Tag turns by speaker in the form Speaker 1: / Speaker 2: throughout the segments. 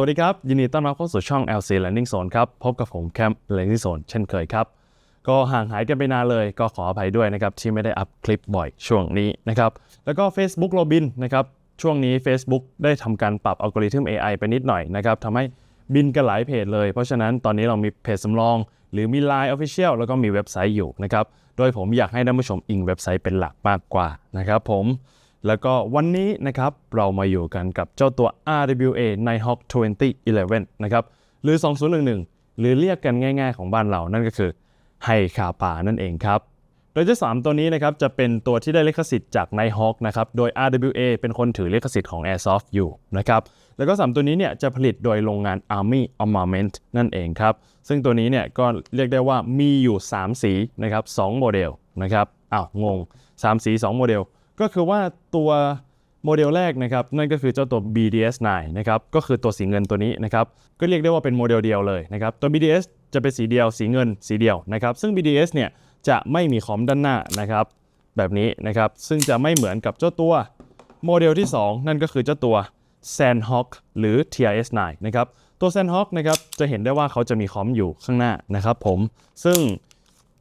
Speaker 1: วัสดีครับ ยินดีต้อนรับเข้าสู่ช่อง LC Landing Zone ครับ พบกับผมแคมป์ Landing Zone เช่นเคยครับ ก็ห่างหายกันไปนานเลยก็ขออภัยด้วยนะครับ ที่ไม่ได้อัพคลิปบ่อยช่วงนี้นะครับ แล้วก็ Facebook Robin นะครับ ช่วงนี้ Facebook ได้ทำการปรับอัลกอริทึม AI ไปนิดหน่อยนะครับทำให้บินกันหลายเพจเลย เพราะฉะนั้นตอนนี้เรามีเพจสำรอง หรือมี Line Official แล้วก็มีเว็บไซต์อยู่นะครับ โดยผมอยากให้ท่านผู้ชมอิงเว็บไซต์เป็นหลักมากกว่านะครับผม แล้วก็วันนี้นะครับเรามาอยู่กันกับเจ้าตัว RWA Nighthawk 2011 นะครับ หรือ 2011 หรือเรียกกันง่ายๆของบ้านเรานั่นก็คือไฮคาปานั่นเองครับ โดยเจ้าสามตัวนี้นะครับจะเป็นตัวที่ได้ลิขสิทธิ์จาก Nighthawk นะครับโดย RWA เป็นคนถือลิขสิทธิ์ของ Airsoft อยู่นะครับแล้วก็สามตัวนี้เนี่ยจะผลิตโดยโรงงาน Army Armament นั่นเองครับ ซึ่งตัวนี้เนี่ยก็เรียกได้ว่ามีอยู่ 3 สีนะครับ2โมเดลนะครับอ้าวงง 3 สี 2 โมเดล ก็คือว่าตัวโมเดลแรกนะครับนั่นก็คือเจ้าตัว BDS9 นะครับก็คือตัวสีเงินตัวนี้นะครับก็เรียกได้ว่าเป็นโมเดลเดียวเลยนะครับตัว BDS จะเป็นสีเดียวสีเงินสีเดียวนะครับซึ่ง BDS เนี่ยจะไม่มีคอมด้านหน้านะครับแบบนี้นะครับซึ่งจะไม่เหมือนกับเจ้าตัวโมเดลที่ 2 นั่นก็คือเจ้าตัว Sandhawk หรือ TRS9 นะครับตัว Sandhawk นะครับจะเห็นได้ว่าเขาจะมีคอมอยู่ข้างหน้านะครับผมซึ่ง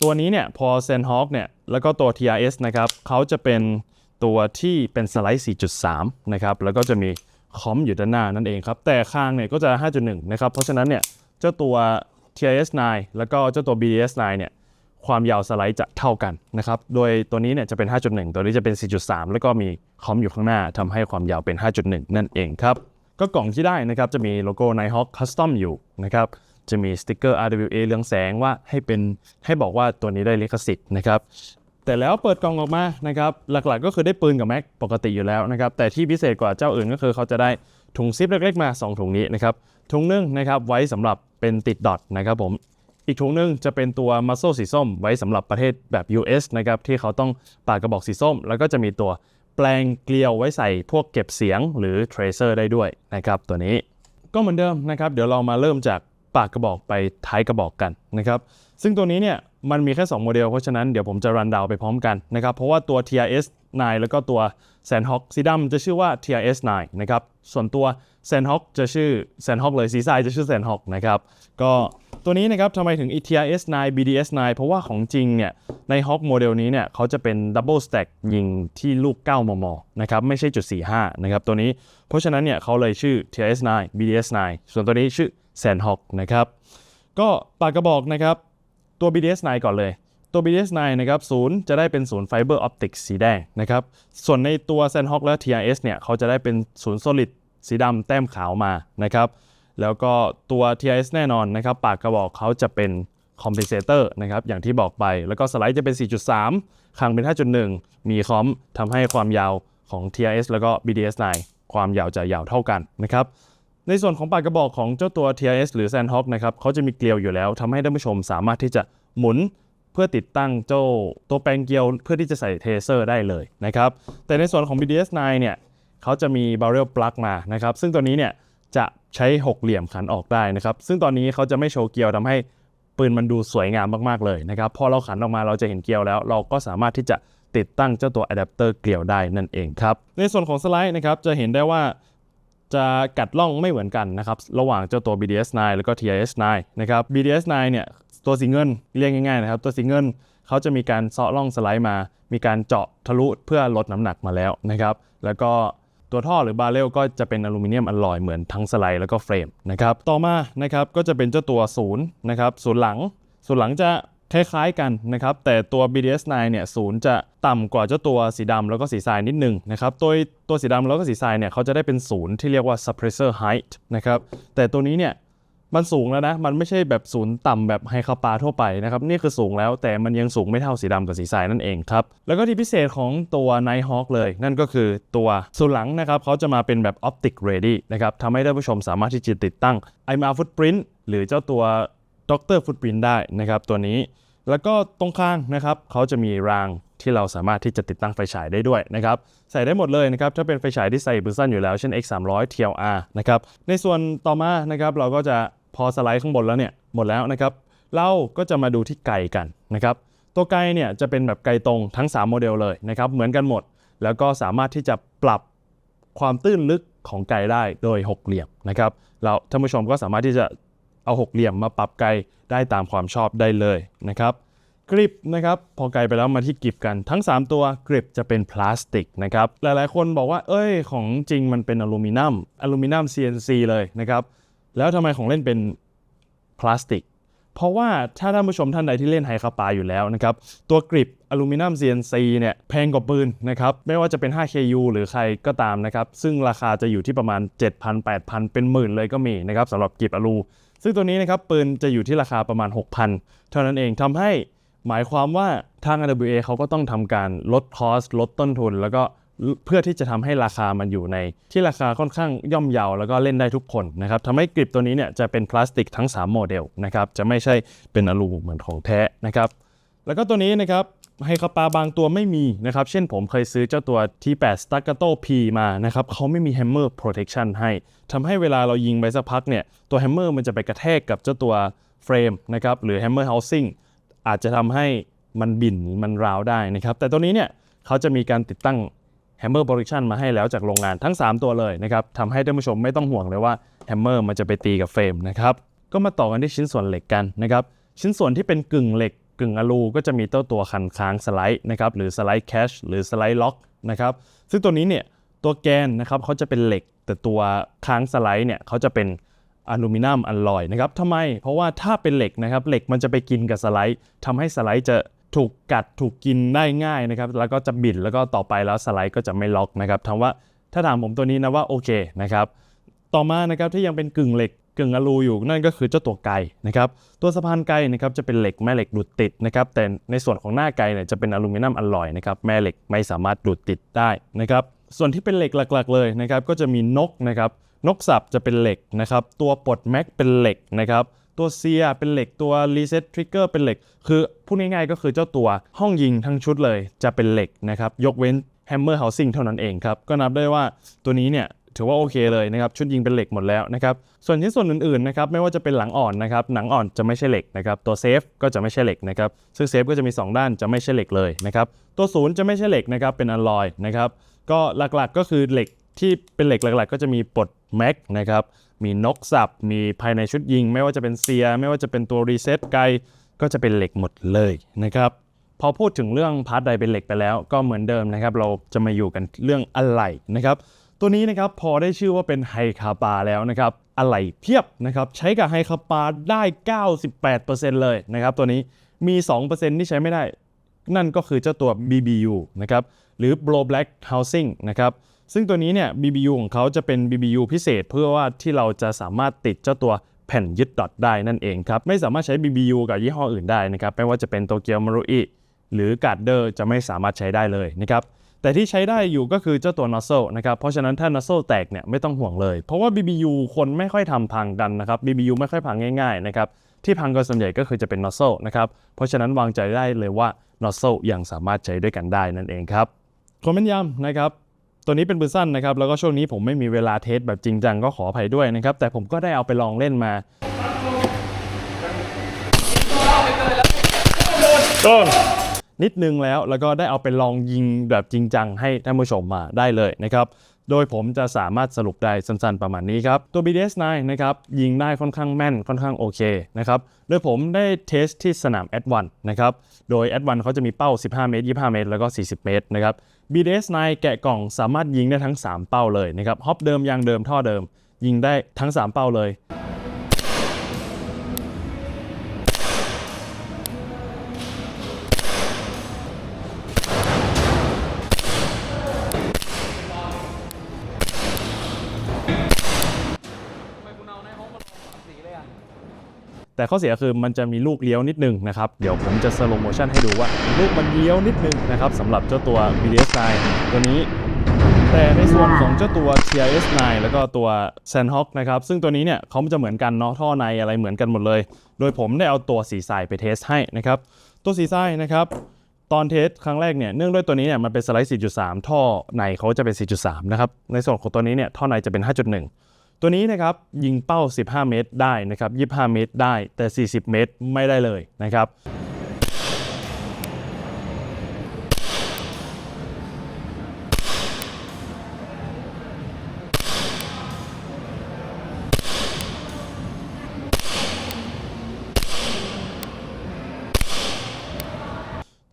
Speaker 1: ตัวนี้เนี่ยพอ Sandhawk เนี่ยแล้วก็ตัว TRS นะครับเขาจะเป็น ตัวที่เป็นสไลด์ 4.3 นะครับ แล้วก็จะมีคอมอยู่ด้านหน้านั่นเองครับ แต่ข้างเนี่ยก็จะ 5.1 นะครับ เพราะฉะนั้นเนี่ยเจ้าตัว TRS9 แล้วก็เจ้าตัว BDS9 เนี่ยความยาวสไลด์จะเท่ากันนะครับ โดยตัวนี้เนี่ยจะเป็น 5.1 ตัวนี้จะเป็น 4.3 แล้วก็มีคอมอยู่ข้างหน้าทำให้ความยาวเป็น 5.1 นั่นเองครับ ก็กล่องที่ได้นะครับจะมีโลโก้ Nighthawk Custom อยู่นะครับจะมีสติกเกอร์ RWA เรืองแสงว่าให้เป็นให้บอกว่าตัวนี้ได้ลิขสิทธิ์นะครับ แต่แล้วเปิดกล่องออกมานะครับหลักๆก็คือได้ปืนกับแม็กปกติอยู่แล้วนะครับแต่ที่พิเศษกว่าเจ้าอื่นก็คือเขาจะได้ถุงซิปเล็กๆมา 2 ถุงนี้นะครับถุงหนึงนะครับไว้สำหรับเป็นติดดอทนะครับผมอีกถุงหนึงจะเป็นตัวมัสโซสีส้ม ไว้สำหรับประเทศแบบ US นะครับที่เขาต้องปากกระบอกสีส้ม แล้วก็จะมีตัวแปลงเกลียวไว้ใส่พวกเก็บเสียงหรือ tracer ได้ด้วยนะครับตัวนี้ก็เหมือนเดิมนะครับเดี๋ยวเรามาเริ่มจากปากกระบอกไปท้ายกระบอกกันนะครับซึ่งตัวนี้เนี่ย มันมีแค่ 2 โมเดล เพราะฉะนั้นเดี๋ยวผมจะรันดาวไปพร้อมกันนะครับ เพราะว่าตัว TRS 9 แล้วก็ตัว Sandhawk สีดำจะชื่อว่า TRS 9นะครับ ส่วนตัว Sandhawk จะชื่อ Sandhawk เลยสีทรายจะชื่อ Sandhawk นะครับ ก็ตัวนี้นะครับทำไมถึง TRS 9 BDS 9 เพราะว่าของจริงเนี่ยใน Hawk โมเดลนี้เนี่ยเขาจะเป็น Double Stack ยิงที่ลูก 9 มม นะครับ ไม่ใช่จุด 45 นะครับตัวนี้ เพราะฉะนั้นเนี่ยเขาเลยชื่อ TRS 9 BDS 9 ส่วนตัวนี้ชื่อ Sandhawk นะครับ ก็ปากกระบอกนะครับ ตัว BDS9 ก่อนเลย ตัว BDS9 นะครับศูนย์จะได้เป็นศูนย์ไฟเบอร์ออปติกสีแดงนะครับ ส่วนในตัว Sandhawk และ TRS เนี่ยเขาจะได้เป็นศูนย์ Solid สีดำแต้มขาวมานะครับแล้วก็ตัว TRS แน่นอนนะครับปากกระบอกเขาจะเป็น compensator นะครับอย่างที่บอกไปแล้วก็สไลด์จะเป็น 4.3คางเป็น 5.1 มีคอมทำให้ความยาวของ TRS แล้วก็ BDS9 ความยาวจะยาวเท่ากันนะครับ ในส่วนของปากกระบอกของเจ้าตัว TRS หรือ Sandhawk นะครับเขาจะมีเกลียวอยู่แล้วทำให้ท่านผู้ชมสามารถที่จะหมุนเพื่อติดตั้งเจ้าตัวแปลงเกลียวเพื่อที่จะใส่เทเซอร์ได้เลยนะครับแต่ในส่วนของ BDS9 เนี่ยเขาจะมี barrel plug มานะครับซึ่งตัวนี้เนี่ยจะใช้หกเหลี่ยมขันออกได้นะครับซึ่งตอนนี้เขาจะไม่โชว์เกลียวทำให้ปืนมันดูสวยงามมากๆเลยนะครับพอเราขันออกมาเราจะเห็นเกลียวแล้ว เราก็สามารถที่จะติดตั้งเจ้าตัวอะแดปเตอร์เกลียวได้นั่นเองครับในส่วนของสไลด์นะครับจะเห็นได้ว่า จะกัดล่องไม่เหมือนกันนะครับระหว่างเจ้าตัว BDS9 แล้วก็ TRS9 นะครับ BDS9 เนี่ยตัวสีเงินเรียกง่ายๆนะครับตัวสีเงินเขาจะมีการเซาะล่องสไลด์มา มีการเจาะทะลุเพื่อลดน้ำหนักมาแล้วนะครับแล้วก็ตัวท่อหรือบาเรลก็จะเป็นอลูมิเนียมอลลอยเหมือนทั้งสไลด์แล้วก็เฟรมนะครับต่อมานะครับก็จะเป็นเจ้าตัวศูนย์นะครับศูนย์หลังศูนย์หลังจะ คล้ายๆกันนะครับ แต่ตัว BDS9 เนี่ยศูนย์จะต่ำกว่าเจ้าตัวสีดำแล้วก็สีทรายนิดนึงนะครับตัวตัวสีดำแล้วก็สีทรายเนี่ยเขาจะได้เป็นศูนย์ที่เรียกว่า suppressor height นะครับแต่ตัวนี้เนี่ยมันสูงแล้วนะ มันไม่ใช่แบบศูนย์ต่ำแบบไฮคาปาทั่วไปนะครับ นี่คือสูงแล้วแต่มันยังสูงไม่เท่าสีดำกับสีทรายนั่นเองครับ แล้วก็ที่พิเศษของตัว Nighthawk เลย นั่นก็คือตัวศูนหลังนะครับเขาจะมาเป็นแบบ optic ready นะครับทำให้ท่านผู้ชมสามารถที่จะติดตั้ง IMR footprint หรือเจ้าตัว Doctor Footprint ได้นะครับตัวนี้ แล้วก็ตรงข้างนะครับเขาจะมีรางที่เราสามารถที่จะติดตั้งไฟฉายได้ด้วยนะครับใส่ได้หมดเลยนะครับถ้าเป็นไฟฉายที่ใส่ปืนสั้นอยู่แล้วเช่น X 3 0 0 TLR นะครับในส่วนต่อมานะครับเราก็จะพอสไลด์ข้างบนแล้วเนี่ยหมดแล้วนะครับเราก็จะมาดูที่ไกลกันนะครับตัวไกลเนี่ยจะเป็นแบบไกลตรงทั้ง 3 โมเดลเลยนะครับเหมือนกันหมด แล้วก็สามารถที่จะปรับความตื้นลึกของไกลได้โดยหกเหลี่ยมนะครับแล้วท่านผู้ชมก็สามารถที่จะ เอาหกเหลี่ยมมาปรับไกลได้ตามความชอบได้เลยนะครับกริปนะครับพอไกลไปแล้วมาที่กริปกันทั้ง 3 ตัวกริปจะเป็นพลาสติกนะครับหลายๆ คนบอกว่า เอ้ยของจริงมันเป็นอลูมิเนียมอลูมิเนียม CNC เลยนะครับแล้วทำไมของเล่นเป็นพลาสติกเพราะว่าถ้าท่านผู้ชมท่านใดที่เล่นไฮคาปาอยู่แล้วนะครับตัวกริปอลูมิเนียม CNC เนี่ยแพงกว่าปืนนะครับไม่ว่าจะเป็น 5KU หรือใครก็ตามนะครับซึ่งราคาจะอยู่ที่ประมาณ 7,000 8,000 เป็นหมื่นเลยก็มีนะครับสำหรับกริปอลู ซึ่งตัวนี้นะครับปืนจะอยู่ที่ราคาประมาณ 6,000 เท่านั้นเองทำให้หมายความว่าทาง RWA เขาก็ต้องทำการลดคอสลดต้นทุน แล้วก็เพื่อที่จะทำให้ราคามันอยู่ใน ที่ราคาค่อนข้างย่อมเยาแล้วก็เล่นได้ทุกคนนะครับทำให้กริปตัวนี้เนี่ยจะเป็นพลาสติกทั้ง 3 โมเดลนะครับจะไม่ใช่เป็นอลูเหมือนของแท้นะครับแล้วก็ตัวนี้นะครับ ไฮคาปาบางตัวไม่มีนะครับ เช่นผมเคยซื้อเจ้าตัว T8 Staccato P มานะครับเขาไม่มี Hammer Protection ให้ทำให้เวลาเรายิงไปสักพักเนี่ยตัว Hammer มันจะไปกระแทกกับเจ้าตัวเฟรมนะครับหรือ Hammer Housing อาจจะทำให้มันบิ่นมันราวได้นะครับแต่ตัวนี้เนี่ยเขาจะมีการติดตั้ง Hammer Protection มาให้แล้วจากโรงงานทั้ง 3 ตัวเลยนะครับทำให้ท่านผู้ชมไม่ต้องห่วงเลยว่า Hammer มันจะไปตีกับเฟรมนะครับก็มาต่อกันที่ชิ้นส่วนเหล็กกันนะครับชิ้นส่วนที่เป็นกึ่งเหล็ก กึ่งอลูก็จะมีเต้าตัวคันค้างสไลด์นะครับหรือสไลด์แคชหรือสไลด์ล็อกนะครับซึ่งตัวนี้เนี่ยตัวแกนนะครับเขาจะเป็นเหล็ก แต่ตัวค้างสไลด์เนี่ยเขาจะเป็นอลูมิเนียมอลลอยนะครับทำไม เพราะว่าถ้าเป็นเหล็กนะครับเหล็กมันจะไปกินกับสไลด์ทำให้สไลด์จะถูกกัดถูกกินได้ง่ายนะครับแล้วก็จะบิดแล้วก็ต่อไปแล้วสไลด์ก็จะไม่ล็อกนะครับถามว่าถ้าถามผมตัวนี้นะว่าโอเคนะครับต่อมานะครับที่ยังเป็นกึ่งเหล็ก กึ่งอลูอยู่นั่นก็คือเจ้าตัวไกนะครับตัวสะพานไกนะครับจะเป็นเหล็กแม่เหล็กดูดติดนะครับแต่ในส่วนของหน้าไกเนี่ยจะเป็นอลูมิเนียมอลลอยนะครับแม่เหล็กไม่สามารถดูดติดได้นะครับส่วนที่เป็นเหล็กหลักๆเลยนะครับก็จะมีนกนะครับนกสับจะเป็นเหล็กนะครับตัวปลดแม็กเป็นเหล็กนะครับตัวเซียเป็นเหล็กตัวรีเซ็ตทริกเกอร์เป็นเหล็ก คือพูดง่ายๆก็คือเจ้าตัวห้องยิงทั้งชุดเลยจะเป็นเหล็กนะครับยกเว้น Hammer Housing เท่านั้นเองครับก็นับได้ว่าตัวนี้เนี่ย ถือว่าโอเคเลยนะครับชุดยิงเป็นเหล็กหมดแล้วนะครับส่วนชิ้นส่วนอื่นๆนะครับไม่ว่าจะเป็นหลังอ่อนนะครับหนังอ่อนจะไม่ใช่เหล็กนะครับตัวเซฟก็จะไม่ใช่เหล็กนะครับซึ่งเซฟก็จะมี 2 ด้านจะไม่ใช่เหล็กเลยนะครับตัวศูนย์จะไม่ใช่เหล็กนะครับเป็นอลลอยนะครับก็หลักๆก็คือเหล็กที่เป็นเหล็กหลักๆ ก็จะมีปลดแม็กนะครับมีนกสับ มีภายในชุดยิง ไม่ว่าจะเป็นเซีย ไม่ว่าจะเป็นตัวรีเซ็ตไกก็จะเป็นเหล็กหมดเลยนะครับพอพูดถึงเรื่องพาร์ทใดเป็นเหล็กไปแล้ว ก็เหมือนเดิมนะครับ เราจะมาอยู่กันเรื่องอะไหล่นะครับ ตัวนี้นะครับพอได้ชื่อว่าเป็นไฮคาปาแล้วนะครับอะไหล่เพียบนะครับใช้กับไฮคาปาได้ 98%เลยนะครับตัวนี้มี 2%ที่ใช้ไม่ได้ นั่นก็คือเจ้าตัว BBU นะครับหรือ Blow Black Housing นะครับซึ่งตัวนี้เนี่ย BBU ของเขาจะเป็น BBU พิเศษเพื่อว่าที่เราจะสามารถติดเจ้าตัวแผ่นยึดดอทได้นั่นเองครับ ไม่สามารถใช้ BBU กับยี่ห้ออื่นได้นะครับ ไม่ว่าจะเป็นโตเกียวมารุอิหรือการ์เดอร์จะไม่สามารถใช้ได้เลยนะครับ แต่ที่ใช้ได้อยู่ก็คือเจ้าตัว nozzle นะครับ เพราะฉะนั้นถ้า nozzle แตกเนี่ยไม่ต้องห่วงเลย เพราะว่า BBU คนไม่ค่อยทำพังกันนะครับ BBU ไม่ค่อยพังง่ายๆนะครับ ที่พังก็ส่วนใหญ่ก็คือจะเป็น nozzle นะครับ เพราะฉะนั้นวางใจได้เลยว่า nozzle ยังสามารถใช้ด้วยกันได้นั่นเองครับคอมเมนต์ย้ำนะครับตัวนี้เป็นปืนสั้นนะครับ แล้วก็ช่วงนี้ผมไม่มีเวลาเทสแบบจริงจังก็ขออภัยด้วยนะครับ แต่ผมก็ได้เอาไปลองเล่นมาต้น นิดนึงแล้ว แล้วก็ได้เอาไปลองยิงแบบจริงจังให้ท่านผู้ชมมาได้เลยนะครับโดยผมจะสามารถสรุปได้สั้นๆประมาณนี้ครับ ตัว BDS9 นะครับยิงได้ค่อนข้างแม่นค่อนข้างโอเคนะครับโดยผมได้เทสที่สนาม a d 1 นะครับโดย a d 1 เขาจะมีเป้า 15 เมตร 25 เมตร แล้วก็ 40 เมตรนะครับ BDS9 แกะกล่องสามารถยิงได้ทั้ง 3 เป้าเลยนะครับฮอปเดิมยางเดิมท่อเดิม ยิงได้ทั้ง 3 เป้าเลย แต่ข้อเสียคือมันจะมีลูกเลี้ยวนิดนึงนะครับ เดี๋ยวผมจะสโลโมชันให้ดูว่า ลูกมันเลี้ยวนิดนึงนะครับสำหรับเจ้าตัว BDS9 ตัวนี้ แต่ในส่วนของเจ้าตัว TRS9 แล้วก็ตัว Sandhawk นะครับ ซึ่งตัวนี้เนี่ยเขาจะเหมือนกันเนาะท่อในอะไรเหมือนกันหมดเลย โดยผมได้เอาตัวสีทรายไปเทสให้นะครับ ตัวสีทรายนะครับตอนเทสครั้งแรกเนี่ยเนื่องด้วยตัวนี้เนี่ยมันเป็นสไลด์ 4.3 ท่อในเขาจะเป็น 4.3 นะครับ ในส่วนของตัวนี้เนี่ยท่อในจะเป็น 5.1 ตัวนี้นะครับยิงเป้า 15 เมตรได้นะครับ25 เมตรได้แต่ 40 เมตรไม่ได้เลยนะครับ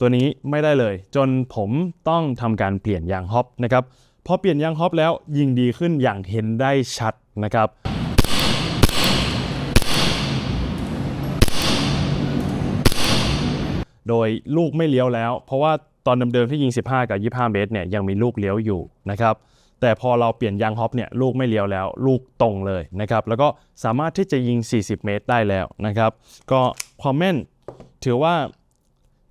Speaker 1: ตัวนี้ไม่ได้เลย จนผมต้องทำการเปลี่ยนยางฮอปนะครับพอเปลี่ยนยางฮอปแล้วยิงดีขึ้นอย่างเห็นได้ชัด นะครับโดยลูกไม่เลี้ยวแล้ว เพราะว่าตอนเดิมๆที่ยิง 15 กับ 25 เมตรเนี่ยยังมีลูกเลี้ยวอยู่นะครับแต่พอเราเปลี่ยนยางฮอปเนี่ยลูกไม่เลี้ยวแล้ว ลูกตรงเลยนะครับแล้วก็สามารถที่จะยิง 40 เมตรได้แล้วนะครับก็ความแม่นถือว่า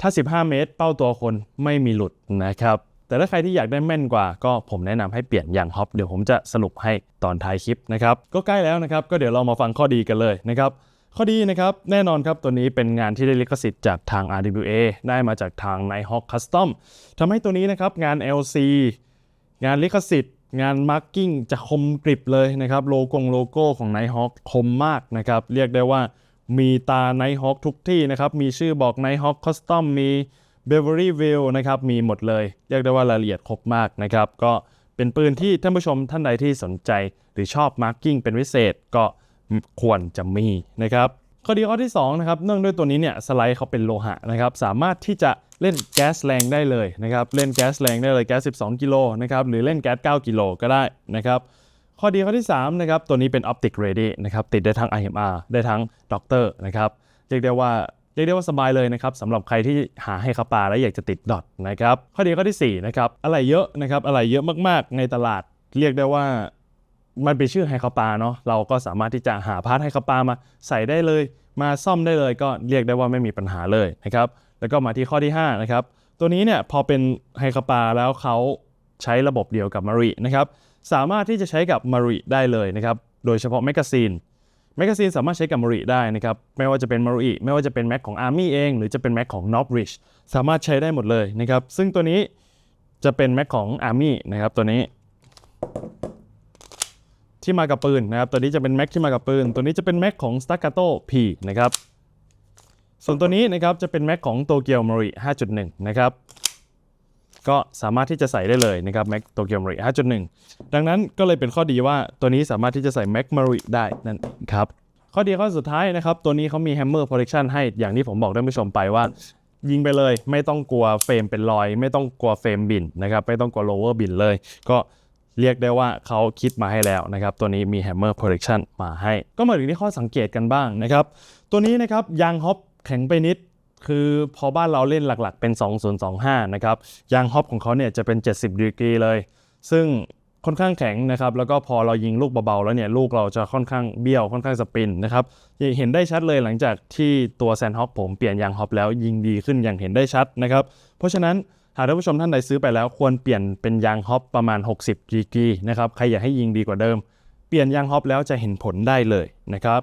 Speaker 1: ถ้า 15 เมตร เป้าตัวคนไม่มีหลุดนะครับ แต่ถ้าใครที่อยากได้แม่นกว่า ก็ผมแนะนำให้เปลี่ยนยางฮอปเดี๋ยวผมจะสรุปให้ตอนท้ายคลิปนะครับก็ใกล้แล้วนะครับก็เดี๋ยวเรามาฟังข้อดีกันเลยนะครับข้อดีนะครับแน่นอนครับตัวนี้เป็นงานที่ได้ลิขสิทธิ์จากทาง RWA ได้มาจากทาง Nighthawk Custom ทำให้ตัวนี้นะครับงาน LC งานลิขสิทธิ์งานมาร์กิ้งจะคมกริบเลยนะครับโลโก้โลโก้ของ Nighthawk คมมากนะครับเรียกได้ว่ามีตา Nighthawk ทุกที่นะครับมีชื่อบอก Nighthawk Custom มี Beverly View นะครับมีหมดเลยเรียกได้ว่ารายละเอียดครบมากนะครับ ก็เป็นปืนที่ท่านผู้ชมท่านใดที่สนใจ หรือชอบมาร์กิ้งเป็นพิเศษก็ควรจะมีนะครับข้อดีข้อที่2นะครับเนื่องด้วยตัวนี้เนี่ยสไลด์เขาเป็นโลหะนะครับสามารถที่จะเล่นแก๊สแรงได้เลยนะครับเล่นแก๊สแรงได้เลยแก๊ส 12 กิโลนะครับหรือเล่นแก๊ส 9 กิโลก็ได้นะครับข้อดีข้อที่3นะครับตัวนี้เป็น Optic Ready นะครับติดได้ทั้ง IMR ได้ทั้งด็อกเตอร์นะครับเรียกได้ว่า เรียกได้ว่าสบายเลยนะครับสำหรับใครที่หาให้คาปาและอยากจะติดดอทนะครับข้อดีข้อที่4นะครับอะไรเยอะนะครับอะไรเยอะมากๆในตลาด เรียกได้ว่ามันเป็นชื่อไฮคาปาเนาะเราก็สามารถที่จะหาพาร์ทไฮคาปามาใส่ได้เลย มาซ่อมได้เลยก็เรียกได้ว่าไม่มีปัญหาเลยนะครับแล้วก็มาที่ข้อที่5นะครับตัวนี้เนี่ยพอเป็นไฮคาปาแล้วเขาใช้ระบบเดียวกับมารีนะครับสามารถที่จะใช้กับมาริได้เลยนะครับโดยเฉพาะแมกกาซีน แมกกาซีนสามารถใช้กับมาริได้นะครับ ไม่ว่าจะเป็นมาริไม่ว่าจะเป็นแม็กของ Army เอง หรือจะเป็นแม็กของ n o b r i d g e สามารถใช้ได้หมดเลยนะครับ ซึ่งตัวนี้จะเป็นแม็กของ Army นะครับตัวนี้ที่มากับปืนนะครับ ตัวนี้จะเป็นแม็กที่มากับปืน ตัวนี้จะเป็นแม็กของ Staccato P นะครับ ส่วนตัวนี้นะครับจะเป็นแม็กของ Tokyo Marui 5.1 นะครับ ก็สามารถที่จะใส่ได้เลยนะครับ Mac Tokyo Marui 5.1 ดังนั้นก็เลยเป็นข้อดีว่าตัวนี้สามารถที่จะใส่ Mac Marui ได้นั่นเองครับ ข้อดีข้อสุดท้ายนะครับ ตัวนี้เขามี Hammer Protection ให้อย่างที่ผมบอกท่านผู้ชมไปว่า ยิงไปเลย ไม่ต้องกลัวเฟรมเป็นรอย ไม่ต้องกลัวเฟรมบินนะครับไม่ต้องกลัว lower บินเลย ก็เรียกได้ว่าเขาคิดมาให้แล้วนะครับ ตัวนี้มี Hammer Protection มาให้ ก็มาถึงที่ข้อสังเกตกันบ้างนะครับ ตัวนี้นะครับยางฮอปแข็งไปนิด คือพอบ้านเราเล่นหลักๆ เป็น 2025 นะครับ ยางฮอปของเขาเนี่ยจะเป็น 70ดีกรีเลย ซึ่งค่อนข้างแข็งนะครับ แล้วก็พอเรายิงลูกเบาๆ แล้วเนี่ยลูกเราจะค่อนข้างเบี้ยวค่อนข้างสปินนะครับเห็นได้ชัดเลยหลังจากที่ตัวแซนฮอปผมเปลี่ยนยางฮอปแล้วยิงดีขึ้นอย่างเห็นได้ชัดนะครับ เพราะฉะนั้นหากท่านผู้ชมท่านใดซื้อไปแล้วควรเปลี่ยนเป็นยางฮอปประมาณ 60ดีกรีนะครับใครอยากให้ยิงดีกว่าเดิม เปลี่ยนยางฮอปแล้วจะเห็นผลได้เลยนะครับ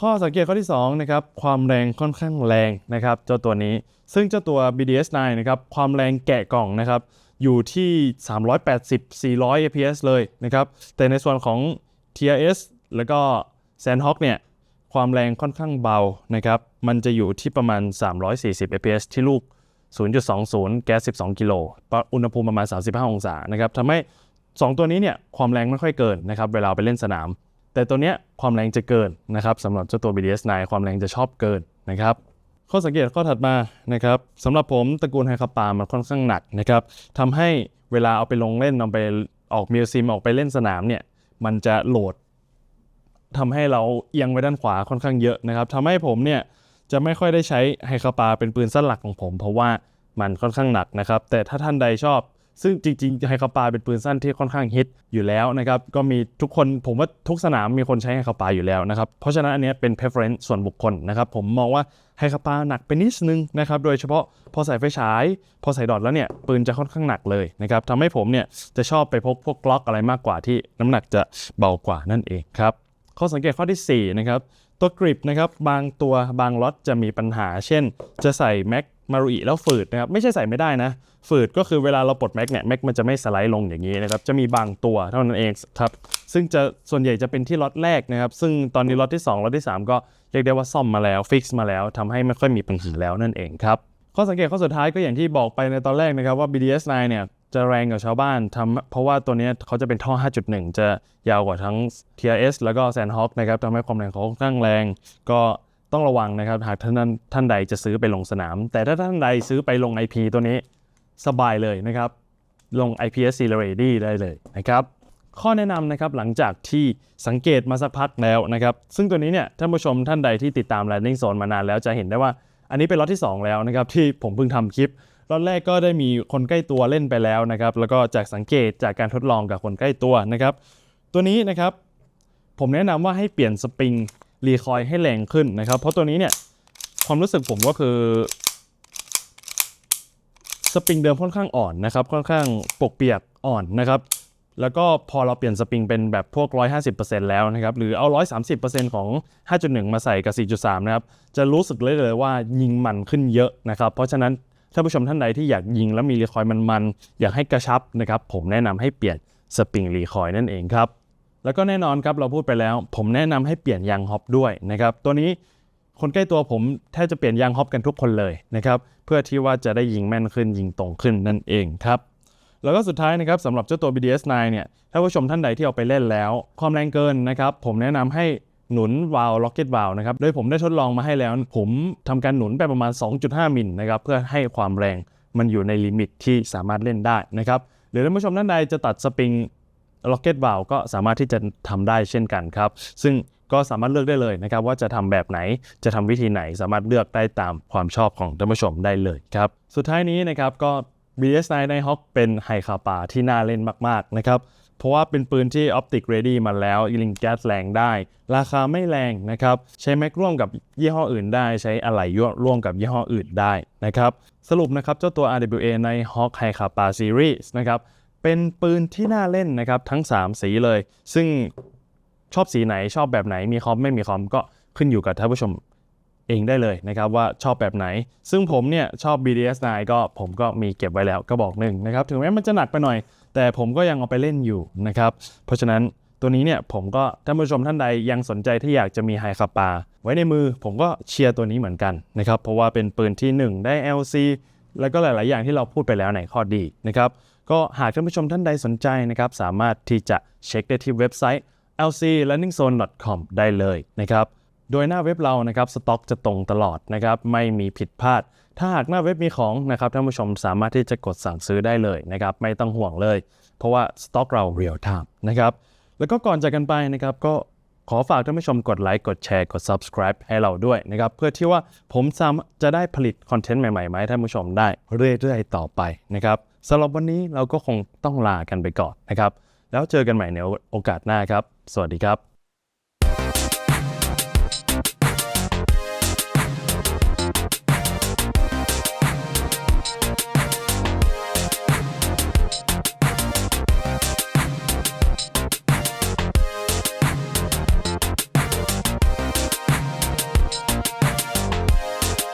Speaker 1: ข้อสังเกตข้อที่2นะครับความแรงค่อนข้างแรงนะครับเจ้าตัวนี้ ซึ่งเจ้าตัว BDS9 นะครับความแรงแกะกล่องนะครับอยู่ที่ 380 400 APS เลยนะครับแต่ในส่วนของ TRS แล้วก็ Sandhawk เนี่ยความแรงค่อนข้างเบานะครับมันจะอยู่ที่ประมาณ 340 APS ที่ลูก 0.20 แก๊ส 12 กิโลอุณหภูมิประมาณ 35 องศานะครับทำให้ 2 ตัวนี้เนี่ยความแรงไม่ค่อยเกินนะครับเวลาไปเล่นสนาม แต่ตัวเนี้ยความแรงจะเกินนะครับสำหรับเจ้าตัว BDS9 ความแรงจะชอบเกินนะครับข้อสังเกตข้อถัดมานะครับสำหรับผมตระกูลไฮคาปามันค่อนข้างหนักนะครับทำให้เวลาเอาไปลงเล่นเอาไปออกมิวซิมออกไปเล่นสนามเนี่ยมันจะโหลดทำให้เราเอียงไปด้านขวาค่อนข้างเยอะนะครับทำให้ผมเนี่ยจะไม่ค่อยได้ใช้ไฮคาปาเป็นปืนสั้นหลักของผม เพราะว่ามันค่อนข้างหนักนะครับ แต่ถ้าท่านใดชอบ ซึ่งจริงๆไฮคาปาเป็นปืนสั้นที่ค่อนข้างฮิตอยู่แล้วนะครับ ก็มีทุกคนผมว่าทุกสนามมีคนใช้ไฮคาปาอยู่แล้วนะครับ เพราะฉะนั้นอันนี้เป็น preference ส่วนบุคคลนะครับ ผมมองว่าไฮคาปาหนักไปนิดนึงนะครับ โดยเฉพาะพอใส่ไฟฉาย พอใส่ดอทแล้วเนี่ย ปืนจะค่อนข้างหนักเลยนะครับทำให้ผมเนี่ยจะชอบไปพกพวกกล็อกอะไรมากกว่าที่น้ำหนักจะเบากว่านั่นเองครับข้อสังเกตข้อที่4นะครับตัวกริปนะครับบางตัวบางล็อตจะมีปัญหา เช่น จะใส่แม็ก มารุอิแล้วฝืดนะครับไม่ใช่ใส่ไม่ได้นะ ฝืดก็คือเวลาเราปลดแม็กเนี่ยแม็กมันจะไม่สไลด์ลงอย่างนี้นะครับจะมีบางตัวเท่านั้นเองครับซึ่งจะส่วนใหญ่จะเป็นที่ล็อตแรกนะครับ ซึ่งตอนนี้ล็อตที่2ล็อตที่ 3 ก็เรียกได้ว่าซ่อมมาแล้วฟิกซ์มาแล้วทำให้ไม่ค่อยมีปัญหาแล้วนั่นเองครับข้อสังเกตข้อสุดท้ายก็อย่างที่บอกไปในตอนแรกนะครับว่า BDS9 เนี่ยจะแรงกว่าชาวบ้านทำเพราะว่าตัวเนี้ยเขาจะเป็นท่อ 5.1 จะยาวกว่าทั้ง TRS แล้วก็ Sandhawk นะครับทำให้ความแรงเขาค่อนข้างแรง ก็ ต้องระวังนะครับหากท่านท่านใดจะซื้อไปลงสนาม แต่ถ้าท่านใดซื้อไปลง IP ตัวนี้สบายเลยนะครับ ลง IPS Ready ได้เลยนะครับ ข้อแนะนำนะครับหลังจากที่สังเกตมาสักพักแล้วนะครับ ซึ่งตัวนี้เนี่ยท่านผู้ชมท่านใดที่ติดตาม Landing Zone มานานแล้วจะเห็นได้ว่า อันนี้เป็นล็อตที่ 2 แล้วนะครับ ที่ผมเพิ่งทำคลิปล็อตแรกก็ได้มีคนใกล้ตัวเล่นไปแล้วนะครับ แล้วก็จากสังเกตจากการทดลองกับคนใกล้ตัวนะครับ ตัวนี้นะครับผมแนะนำว่าให้เปลี่ยนสปริง รีคอยให้แรงขึ้นนะครับ เพราะตัวนี้เนี่ยความรู้สึกผมก็คือสปริงเดิมค่อนข้างอ่อนนะครับ ค่อนข้างปกเปียกอ่อนนะครับ แล้วก็พอเราเปลี่ยนสปริงเป็นแบบพวก 150%แล้วนะครับ หรือเอา 130%ของ 5.1 มาใส่กับ 4.3 นะครับ จะรู้สึกเลยเลยว่ายิงมันขึ้นเยอะนะครับ เพราะฉะนั้นท่านผู้ชมท่านใดที่อยากยิงแล้วมีรีคอยมันๆ อยากให้กระชับนะครับ ผมแนะนำให้เปลี่ยนสปริงรีคอยนั่นเองครับ แล้วก็แน่นอนครับเราพูดไปแล้ว ผมแนะนำให้เปลี่ยนยางฮอปด้วยนะครับตัวนี้คนใกล้ตัวผมแทบจะเปลี่ยนยางฮอปกันทุกคนเลยนะครับเพื่อที่ว่าจะได้ยิงแม่นขึ้นยิงตรงขึ้นนั่นเองครับแล้วก็สุดท้ายนะครับสำหรับเจ้าตัว BDS9 เนี่ยถ้าผู้ชมท่านใดที่เอาไปเล่นแล้ว ความแรงเกินนะครับผมแนะนำให้หนุนวาล์วล็อกเก็ตวาล์วนะครับโดยผมได้ทดลองมาให้แล้ว ผมทำการหนุนไปประมาณ 2.5 มิลนะครับเพื่อให้ความแรงมันอยู่ในลิมิตที่สามารถเล่นได้นะครับหรือท่านผู้ชมท่านใดจะตัดสปริง ล็อกเก็ตวาลก็สามารถที่จะทำได้เช่นกันครับ ซึ่งก็สามารถเลือกได้เลยนะครับ ว่าจะทำแบบไหนจะทำวิธีไหนสามารถเลือกได้ตามความชอบของท่านผู้ชมได้เลยครับ สุดท้ายนี้นะครับก็ BS9 ในฮอกเป็นไฮคาปาที่น่าเล่นมากๆนะครับเพราะว่าเป็นปืนที่ออปติกเรดี้มาแล้วยิงแก๊สแรงได้ ราคาไม่แรงนะครับใช้แม็กร่วมกับยี่ห้ออื่นได้ ใช้อะไหล่ย่ร่วมกับยี่ห้ออื่นได้นะครับสรุปนะครับเจ้าตัว RWA ใน Hawk High Kappa Series นะครับ เป็นปืนที่น่าเล่นนะครับทั้ง 3 สีเลย ซึ่งชอบสีไหนชอบแบบไหนมีคอมไม่มีคอมก็ขึ้นอยู่กับท่านผู้ชมเองได้เลยนะครับว่าชอบแบบไหน ซึ่งผมเนี่ยชอบ BDS9 ก็ผมก็มีเก็บไว้แล้วก็บอกหนึ่งนะครับถึงแม้มันจะหนักไปหน่อย แต่ผมก็ยังเอาไปเล่นอยู่นะครับเพราะฉะนั้นตัวนี้เนี่ยผมก็ท่านผู้ชมท่านใดยังสนใจที่อยากจะมีไฮคาปาไว้ในมือผมก็เชียร์ตัวนี้เหมือนกันนะครับเพราะว่าเป็นปืนที่ 1 ได้ LC แล้วก็หลาย ๆ อย่างที่เราพูดไปแล้วในข้อดีนะครับ ก็หากท่านผู้ชมท่านใดสนใจนะครับสามารถที่จะเช็คได้ที่เว็บไซต์ lclearningzone.com ได้เลยนะครับโดยหน้าเว็บเรานะครับสต็อกจะตรงตลอดนะครับไม่มีผิดพลาด ถ้าหากหน้าเว็บมีของนะครับท่านผู้ชมสามารถที่จะกดสั่งซื้อได้เลยนะครับไม่ต้องห่วงเลย เพราะว่าสต็อกเราเรียลไทม์นะครับแล้วก็ก่อนจากกันไปนะครับก็ขอฝากท่านผู้ชมกดไลค์กดแชร์กด subscribe ให้เราด้วยนะครับเพื่อที่ว่าผมจะได้ผลิตคอนเทนต์ใหม่ๆมาให้ท่านผู้ชมได้เรื่อยๆต่อไปนะครับ สำหรับวันนี้เราก็คงต้องลากันไปก่อนนะครับ แล้วเจอกันใหม่ในโอกาสหน้าครับ สวัสดีครับ